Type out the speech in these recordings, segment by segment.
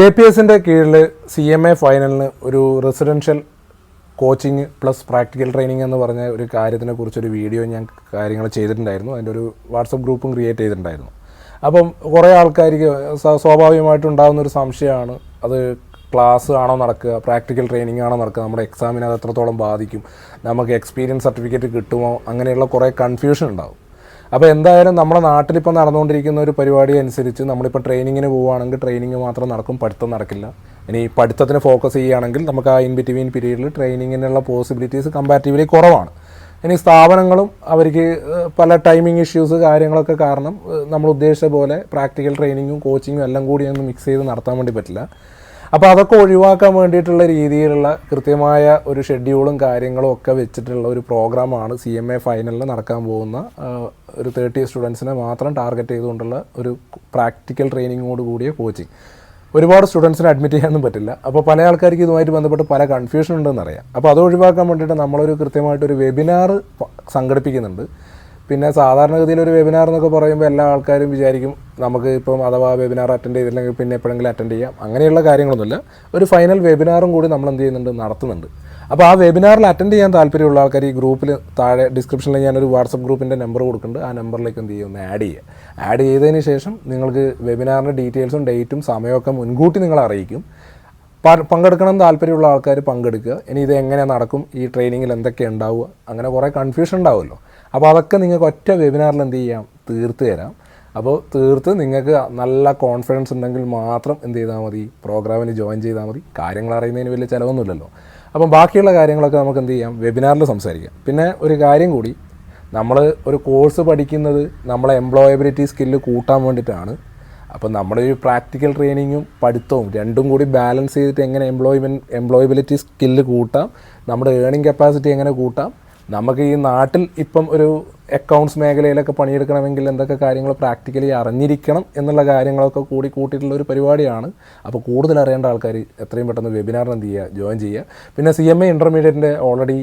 A P എസിന്റെ കീഴിൽ C M A ഫൈനലിന് ഒരു residential coaching plus practical training എന്ന് പറഞ്ഞ ഒരു കാര്യത്തിനെ കുറിച്ചൊരു വീഡിയോ ഞാൻ കാര്യങ്ങൾ ചെയ്തിട്ടുണ്ടായിരുന്നു. അതിന്റെ ഒരു വാട്സപ്പ് ഗ്രൂപ്പും ക്രിയേറ്റ് ചെയ്തിട്ടുണ്ടായിരുന്നു. അപ്പം കുറേ ആൾക്കാർക്ക് സ്വാഭാവികമായിട്ട് ഉണ്ടാകുന്ന ഒരു സംശയമാണ്. അത് ക്ലാസ് ആണോ നടക്കുക പ്രാക്ടിക്കൽ ട്രെയിനിങ് ആണോ നടക്കുക നമ്മുടെ എക്സാമിനെ അത് എത്രത്തോളം ബാധിക്കും നമുക്ക് എക്സ്പീരിയൻസ് സർട്ടിഫിക്കറ്റ് കിട്ടുമോ അങ്ങനെയുള്ള കുറേ കൺഫ്യൂഷൻ ഉണ്ടാവും. അപ്പോൾ എന്തായാലും നമ്മുടെ നാട്ടിലിപ്പോൾ നടന്നുകൊണ്ടിരിക്കുന്ന ഒരു പരിപാടി അനുസരിച്ച് നമ്മളിപ്പോൾ ട്രെയിനിങ്ങിന് പോവുകയാണെങ്കിൽ ട്രെയിനിങ് മാത്രം നടക്കും പഠിത്തം നടക്കില്ല. ഇനി പഠിത്തത്തിന് ഫോക്കസ് ചെയ്യുകയാണെങ്കിൽ നമുക്ക് ആ ഇൻ ബിറ്റ്വീൻ പീരീഡിൽ ട്രെയിനിങ്ങിനുള്ള പോസിബിലിറ്റീസ് കമ്പാരിറ്റീവ്ലി കുറവാണ്. ഇനി സ്ഥാപനങ്ങളും അവർക്ക് പല ടൈമിംഗ് ഇഷ്യൂസ് കാര്യങ്ങളൊക്കെ കാരണം നമ്മൾ ഉദ്ദേശിച്ച പോലെ പ്രാക്ടിക്കൽ ട്രെയിനിങ്ങും കോച്ചിങ്ങും എല്ലാം കൂടി ഒന്ന് മിക്സ് ചെയ്ത് നടത്താൻ വേണ്ടി പറ്റില്ല. അപ്പോൾ അതൊക്കെ ഒഴിവാക്കാൻ വേണ്ടിയിട്ടുള്ള രീതിയിലുള്ള കൃത്യമായ ഒരു ഷെഡ്യൂളും കാര്യങ്ങളും ഒക്കെ വെച്ചിട്ടുള്ള ഒരു പ്രോഗ്രാമാണ് സി എം എ ഫൈനലിൽ നടക്കാൻ പോകുന്ന ഒരു തേർട്ടി സ്റ്റുഡൻസിനെ മാത്രം ടാർഗറ്റ് ചെയ്തുകൊണ്ടുള്ള ഒരു പ്രാക്ടിക്കൽ ട്രെയിനിങ്ങോട് കൂടിയ കോച്ചിങ് ഒരുപാട് സ്റ്റുഡൻസിനെ അഡ്മിറ്റ് ചെയ്യാനൊന്നും പറ്റില്ല. അപ്പോൾ പല ആൾക്കാർക്ക് ഇതുമായിട്ട് ബന്ധപ്പെട്ട് പല കൺഫ്യൂഷൻ ഉണ്ടെന്ന് അറിയാം. അപ്പോൾ അത് ഒഴിവാക്കാൻ വേണ്ടിയിട്ട് നമ്മളൊരു കൃത്യമായിട്ടൊരു വെബിനാർ സംഘടിപ്പിക്കുന്നുണ്ട്. പിന്നെ സാധാരണഗതിയിൽ ഒരു വെബിനാർ എന്നൊക്കെ പറയുമ്പോൾ എല്ലാ ആൾക്കാരും വിചാരിക്കും നമുക്ക് ഇപ്പം അഥവാ വെബിനാർ അറ്റൻഡ് ചെയ്തില്ലെങ്കിൽ പിന്നെ എപ്പോഴെങ്കിലും അറ്റൻഡ് ചെയ്യാം. അങ്ങനെയുള്ള കാര്യങ്ങളൊന്നുമില്ല. ഒരു ഫൈനൽ വെബിനാറും കൂടി നമ്മൾ എന്ത് ചെയ്യുന്നുണ്ട്? നടത്തുന്നുണ്ട്. അപ്പോൾ ആ വെബിനാറിൽ അറ്റൻഡ് ചെയ്യാൻ താല്പര്യമുള്ള ആൾക്കാർ ഈ ഗ്രൂപ്പിൽ താഴെ ഡിസ്ക്രിപ്ഷനിൽ ഞാനൊരു വാട്സപ്പ് ഗ്രൂപ്പിന്റെ നമ്പർ കൊടുക്കുന്നുണ്ട്. ആ നമ്പറിലേക്ക് എന്ത് ചെയ്യും ആഡ് ചെയ്യുക. ആഡ് ചെയ്തതിന് ശേഷം നിങ്ങൾക്ക് വെബിനാറിന്റെ ഡീറ്റെയിൽസും ഡേറ്റും സമയമൊക്കെ മുൻകൂട്ടി നിങ്ങൾ അറിയിക്കും. പങ്കെടുക്കണം താല്പര്യമുള്ള ആൾക്കാർ പങ്കെടുക്കുക. ഇനി ഇത് എങ്ങനെ നടക്കും? ഈ ട്രെയിനിങ്ങിൽ എന്തൊക്കെ ഉണ്ടാവുക? അങ്ങനെ കുറേ കൺഫ്യൂഷൻ ഉണ്ടാവുമല്ലോ. അപ്പോൾ അതൊക്കെ നിങ്ങൾക്ക് ഒറ്റ വെബിനാറിൽ എന്ത് ചെയ്യാം? തീർത്തു തരാം. അപ്പോൾ തീർത്ത് നിങ്ങൾക്ക് നല്ല കോൺഫിഡൻസ് ഉണ്ടെങ്കിൽ മാത്രം എന്ത് ചെയ്താൽ മതി? പ്രോഗ്രാമിന് ജോയിൻ ചെയ്താൽ മതി. കാര്യങ്ങൾ അറിയുന്നതിന് വലിയ ചിലവൊന്നുമില്ലല്ലോ. അപ്പം ബാക്കിയുള്ള കാര്യങ്ങളൊക്കെ നമുക്ക് എന്ത് ചെയ്യാം? വെബിനാറിൽ സംസാരിക്കാം. പിന്നെ ഒരു കാര്യം കൂടി നമ്മൾ ഒരു കോഴ്സ് പഠിക്കുന്നത് നമ്മളെ എംപ്ലോയബിലിറ്റി സ്കില്ല് കൂട്ടാൻ വേണ്ടിയിട്ടാണ്. അപ്പം നമ്മുടെ ഒരു പ്രാക്ടിക്കൽ ട്രെയിനിങ്ങും പഠിത്തവും രണ്ടും കൂടി ബാലൻസ് ചെയ്തിട്ട് എങ്ങനെ എംപ്ലോയ്മെന്റ് എംപ്ലോയബിലിറ്റി സ്കില്ല് കൂട്ടാം നമ്മുടെ ഏണിംഗ് കപ്പാസിറ്റി എങ്ങനെ കൂട്ടാം നമുക്ക് ഈ നാട്ടിൽ ഇപ്പം ഒരു അക്കൗണ്ട്സ് മേഖലയിലൊക്കെ പണിയെടുക്കണമെങ്കിൽ എന്തൊക്കെ കാര്യങ്ങൾ പ്രാക്ടിക്കലി അറിഞ്ഞിരിക്കണം എന്നുള്ള കാര്യങ്ങളൊക്കെ കൂടി കൂട്ടിയിട്ടുള്ള ഒരു പരിപാടിയാണ്. അപ്പോൾ കൂടുതൽ അറിയേണ്ട ആൾക്കാർ എത്രയും പെട്ടെന്ന് വെബിനാറിന് എന്ത് ചെയ്യുക? ജോയിൻ ചെയ്യുക. പിന്നെ സി എം എ ഇന്റർമീഡിയറ്റിന്റെ ഓൾറെഡി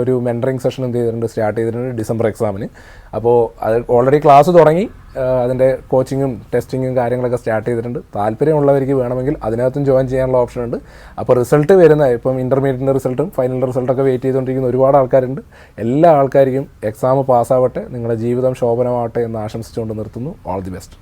ഒരു മെന്ററിങ് സെഷൻ എന്ത് ചെയ്തിട്ടുണ്ട്? സ്റ്റാർട്ട് ചെയ്തിട്ടുണ്ട് ഡിസംബർ എക്സാമിന് അപ്പോൾ അത് ഓൾറെഡി ക്ലാസ് തുടങ്ങി. അതിന്റെ കോച്ചിങ്ങും ടെസ്റ്റിങ്ങും കാര്യങ്ങളൊക്കെ സ്റ്റാർട്ട് ചെയ്തിട്ടുണ്ട്. താല്പര്യമുള്ളവർക്ക് വേണമെങ്കിൽ അതിനകത്തും ജോയിൻ ചെയ്യാനുള്ള ഓപ്ഷൻ ഉണ്ട്. അപ്പോൾ റിസൾട്ട് വരുന്ന ഇപ്പം ഇന്റർമീഡിയറ്റിന്റെ റിസൾട്ടും ഫൈനൽ റിസൾട്ടൊക്കെ വെയിറ്റ് ചെയ്തുകൊണ്ടിരിക്കുന്ന ഒരുപാട് ആൾക്കാരുണ്ട്. എല്ലാ ആൾക്കാർക്കും എക്സാം പാസ്സാവട്ടെ നിങ്ങളുടെ ജീവിതം ശോഭനമാവട്ടെ എന്ന് ആശംസിച്ചുകൊണ്ട് നിർത്തുന്നു. All the best